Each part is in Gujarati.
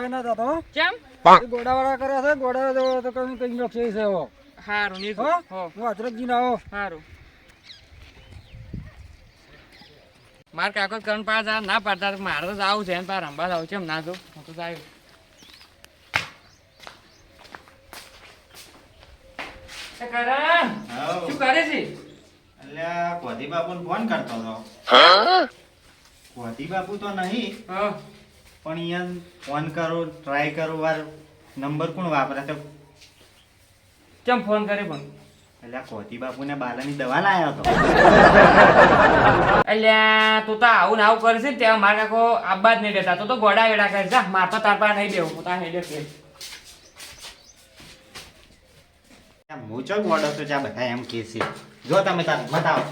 તરુણભાઈ ના થતો કેમ? ગોડાવાળા કરે છે ગોડા તો કઈ કઈ નોખી છે હો હારું નીકળ હો? હો. હું અચરકજી ના હો હારું. માર કાકો કરણ પાસ આ ના પાડતા મારે તો આવું છે પાર રંબા આવું છે એમ ના જો. હું તો કરણ શું કરે છે? અલ્યા કોધી બાપુને ફોન કરતો હતો. કોધી બાપુ તો નહીં. હા. પણ અહીંયા ફોન કરો ટ્રાય કરો વાર નંબર કોણ વાપરે તો કેમ ફોન કરે પણ? અલ્યા ને બાપુને બાલાની દવા લાવ્યો હતો અલ્યા તું તો આવું ને આવું કરશે ને ત્યાં મારા કાકો આબા જ નહીં દેતા તો તો ગોડા વેડા કરે જા માર તો તાર પાસે નહીં દેવું હું તાર હેડે કે હું ચો મોડો તો ચા બધા એમ કે છે. જો તમે તાર બતાવો.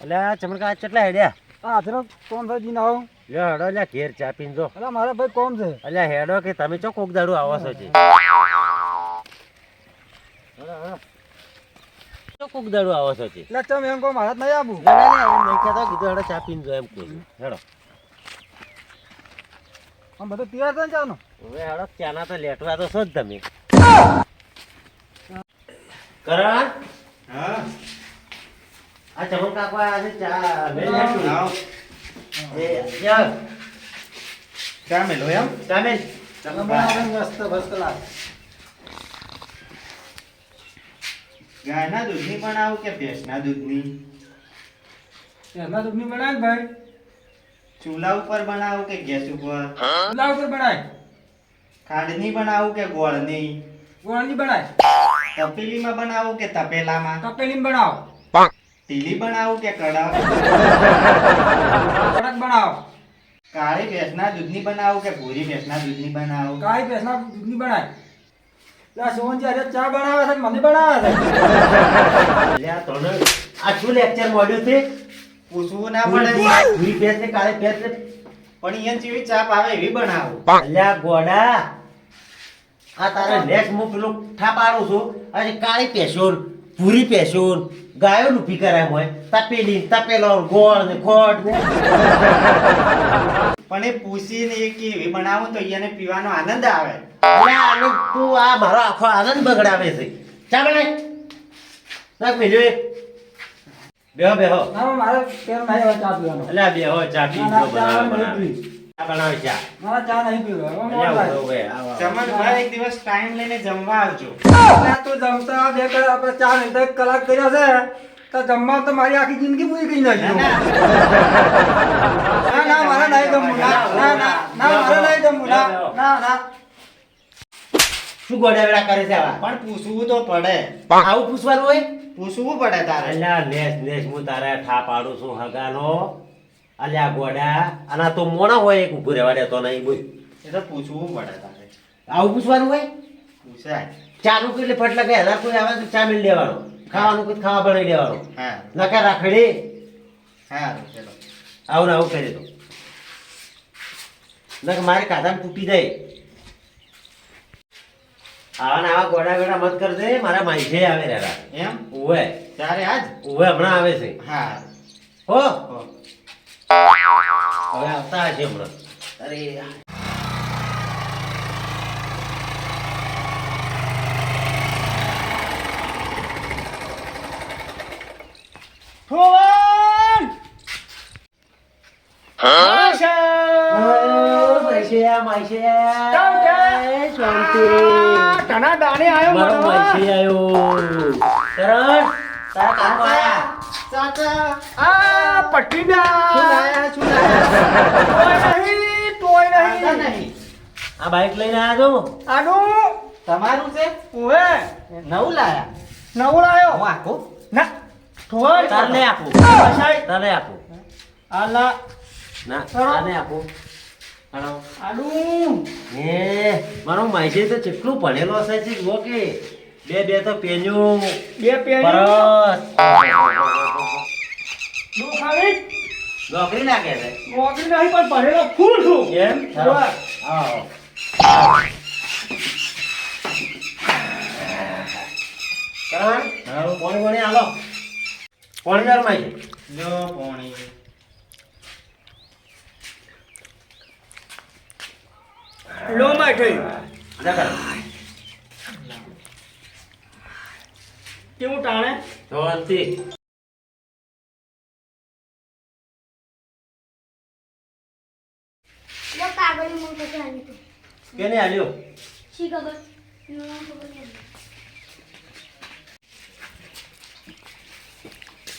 અલ્યા ચમડકા કેટલા હેડ્યા? આ અચરક તરુણભાઈજી ના હો લ્યો હેડો અલ્યા ઘેર ચા પીને જો. અલા મારા ભાઈ કોમ છે. અલ્યા હેડો કે તમે ચો કોક દાડું આવો છો છે ચો કોક દાડું આવો છો છે એટલે ચમ એમ કહો મારા નહીં આવું એમ નહીં કહેતો, કીધું હેડો ચા પીને જો એમ કહું હેડો. આમ બધું તૈયાર છે ને હવે હેડો ચાના તો લેટવા તો છો જ તમે. કરણ? હા? આ ચમન કાકો છે ચા લઈ લે તું. આવો. એ ચાલ ચા મેલો એમ ચા મેલ. મસ્ત ફર્સ્ટ ક્લાસ ગાયના દૂધની પણ આવું કે ભેંસના દૂધની? ભેંસના દૂધની બનાવ ભાઈ. ચૂલા ઉપર બનાવું કે ગેસ ઉપર? ચૂલા ઉપર બનાય. ખાંડની બનાવું કે ગોળની? ગોળની બનાય. તપેલીમાં બનાવું કે તપેલામાં? તપેલીમાં બનાવો. ટીલી બનાવું કે કડા કડક બનાવો. કાળી ભેંસના દૂધની બનાવું કે ભૂરી ભેંસના દૂધની બનાવું? કાળી ભેંસના દૂધની બનાય. લા સોહનજી આજે ચા બનાવે છે મને બનાવે છે. અલ્યા તને આ શું લેક્ચર મોડ્યું છે? પૂછવું ના પડે. ભૂરી ભેંસ? ને કાળી ભેંસ ને પણ અહીંયા જેવી ચા આવે એવી બનાવો. અલ્યા ગોડા. આ તારે નેક્સ્ટ હું પેલું ઠા પાડું છું આજે કાળી પેશોન પૂરી પેશોન ગાયો ઊભી કરાય હોય તપેલી તપેલો ગોળ ને ખોટ. ને પણ એ પૂછીને એ કેવી બનાવું તો અહીંયાને પીવાનો આનંદ આવે. તું આ મારો આખો આનંદ બગડાવે છે. ચાલે બનાય. નાખ મેજો એક. બેહો બેહો. ના મારે પેલો નહીં ચા પીવાનો. એટલે બેહો ચા પી ના, ના, બનાવે ચા મારા ચા નહીં પીવો હવે મોડું અલ્યા થાય. ઊભો ઊભો, આવો, આવો. ચમનભાઈ એક દિવસ ટાઈમ લઈને જમવા આવજો. તું જમતા બે કલાક આપણે ચા નહીં એક કલાક કર્યો છે તો જમવા તો મારી આખી જિંદગી પૂરી કરી નાખી. ના, ના. ના નહીં જમવું ના ના ના ના નહીં જમવું ના ના ના. શું ગોડા કરે છે આવા? પણ પૂછવું તો પડે. આવું પૂછવાનું હોય? પૂછવું પડે તારે. અલ્યા નેસ નેસ હું તારે ઠા પાડું છું હગાનો. અલ્યા ગોડા આના તો મોણા હોય એક ઉભું રહેવા દેતો નહીં બોલ. એ તો પૂછવું પડે તારે. આવું પૂછવાનું હોય? પૂછાય. ચાલુ કેટલે ફટલા લગે હજાર કોઈ આવે તો ચા મિલ લેવાનો. ખાવાનું કોઈ ખાવા બનાવી લેવાનો હા. નકા રાખડી? હા ચલો. આવું ને આવું કરી દો. નક મારે કાધામાં તૂટી જાય. આવા ને આવા ગોડા ગોડા મત કરજે મારા માઈસે આવે રહ્યા એમ? ઉવે. તારે આજ? ઉવે હમણાં આવે છે. હા. હો. હો. હવે આવતા હશે હમણાં. અરે માઈસે માઈસે શાંતિ ઘણા દાણે આવ્યો મારો માઈસે આવ્યો કરણ તારા કાકો. આયા ચાચા આ લાયા તોય નહીં તોય નહીં. નહીં. આ બાઈક લઈને આજો. છો આનું તમારું છે? ઓએ નવું લાયા. નવું લાયો. હું આખું ના. તોય તને આપું. તને આપું. આલા ના તને આપું. આનું એ મારો માહિતી તો કેટલું ભણેલો હશે છે જુઓ કે? બે બે તો પેન્યું. બે પેન પરસ દુખાવી નોકરી લાગે છે નોકરી નહીં પણ ફૂલ છું. એમ પાણી પાણી હાલો. પાણી વાર જો પોણી. માઠે. જા કેવું ટાણે. લો કાગળ હું બધું આવી તું કેને આલ્યો? શી ખબર? નહીં.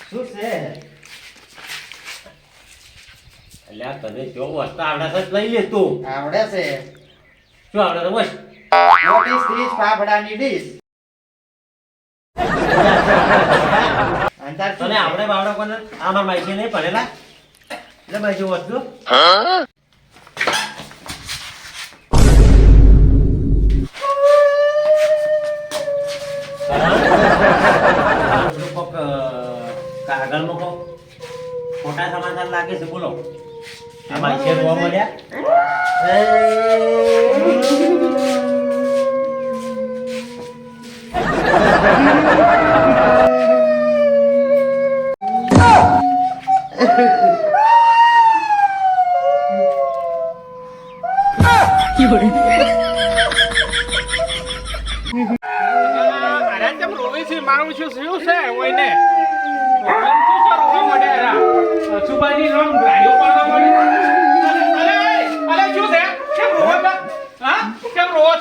શું છે? અલ્યા તને જો વસ્તા આવડે છે લઈ લે તું. આવડે છે. શું આવડે છે બસ વોટ ઇઝ ધીસ ફાફડાની ડીશ. તને આવડે બાવડે કોને? આમાં માઈકી નહીં પડેલા એટલે માઈસી વસ્તુ. કોક, કાગળમાં કોક ખોટા સમાચાર લાગે છે બોલો. આ માઈસી જોવા મળ્યા? અરે તેમ રોવે છે મારું શું શું છે? રોવા માંડે એરા સુબાની લોન પાડવા માંડે અરે અરે શું છે કેમ રોવો છો હા કેમ રોવો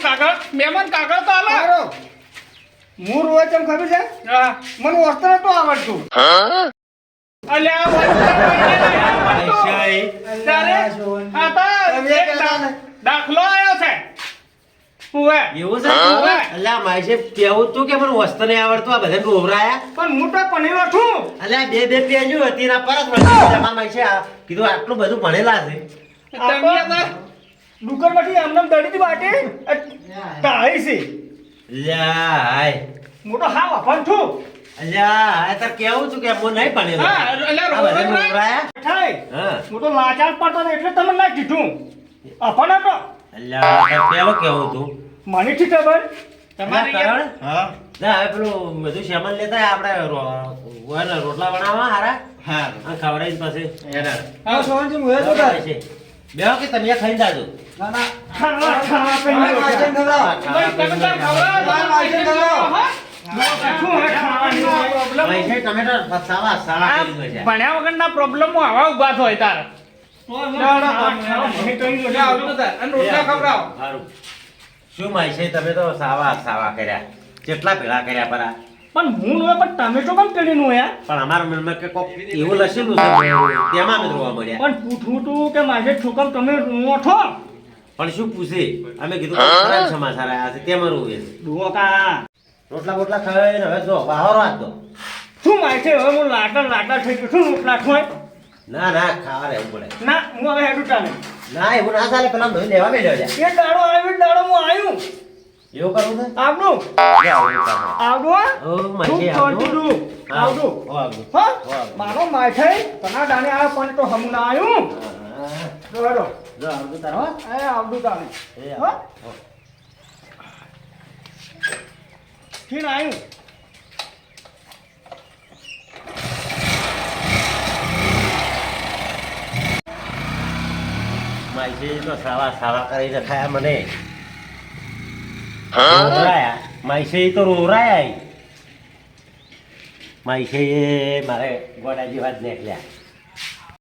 કાગળ, મહેમાન કાગળ તો આલો હું રોવા ચમ ખબર છે? હા. મને વસ્ત્ર તો આવડતું. આ તમે. દાખલો આવ્યો છે. એવું છે? અલ્યા માઈસે કેવું તું કે મને વસ્ત્ર નહીં આવડતું? આ બધા ગોવરાયા પણ હું તો ભણેલો છું. અલ્યા બે બે પેજો હતી ના પરત આ કીધું આટલું બધું ભણેલા છે. તમે આમનામ દડીથી બાટે તાળી છે. અલ્યા હાય. મોટો હા વફાન છું અલ્યા તાર કેવું છું કે હું નહીં ભણેલો? હા, થાય હા હું. તો લાચાર પડતો એટલે તમને ના કીધું. અફાન હતો અલ્યા તાર પેલો કેવું તું? મને ખબર તમારે અલ્યા? હા. ના હવે પેલું બધું સામાન લેતા આપણે રોટલા બનાવવા હારા? હા. ખવડાવીને પછી. હા સોનજી તો તાર બેહો કે તમે ખાઈને જાજો. ના ખાવા ખાવા પે ભાઈ, તમે હા? છે. ભણ્યા પ્રોબ્લેમો આવા ઊભા થાય તાર. શું માયસે તમે તો સાવા સાવા કર્યા. કેટલા ભેળા કર્યા પરા. પણ હું નો પણ તમે તો કેમ કરી નો યાર પણ અમારા મનમાં કે કોક એવું લખેલું છે તેમાં અમે જોવા મળ્યા. પણ પૂછવું તું કે માજે છોકમ તમે રૂવો છો? પણ શું પૂછે? અમે કીધું ખરાબ સમાચાર આવ્યા છે તેમાં રોવે છે. ડુઓ કા રોટલા બોટલા ખાઈને હવે જો બહાર હાથ દો શું માય છે? હવે હું લાટા લાટા થઈ ગયું શું રોટલા ખોય. ના ના ખાવા રહેવું પડે. ના હું હવે હેડું ચાલે ના એવું ના ચાલે પેલા લેવા છે. એ દાડો આવ્યો દાડો હું આવ્યું એવું કરવું છે આવડું. આવડું ઓ, આવડું? હો. હો. મારો માથે તના દાણે આ પણ તો હમ ના આવ્યું હા, જો આવડું તારે, હો? એ આવડું તાણે એ હો? હો. ફીણ આવ્યું તો સાવા સાવા કરીને રખાયા મને રોરાયા માઈસી તો રોરાયા માઈસી મારે ગોડા જેવા જ નીકળ્યા.